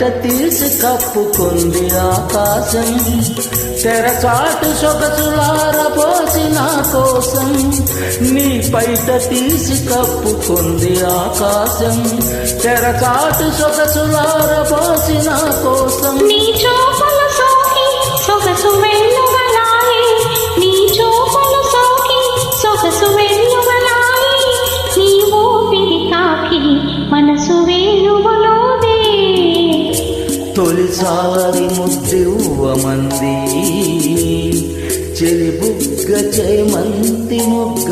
బయట తీసి కప్పుకుంది ఆకాశం. తెరచాటు సొగసులార పోసి నా కోసం. నీ పైట తీసి కప్పుకుంది ఆకాశం. తెరచాటు సొగసులార పోసి నా కోసం. నీ చూపులు సోకి సొగసు వెన్నుగలాయి నీ చూపులు సోకి సొగసు వెన్నుగలాయి నీ ఊపిరి కాకి మనసు వేణువులోదే తొలిసారి ముద్దివ్వమంది. చెలి బుగ్గ చేమంతి ముగ్గ.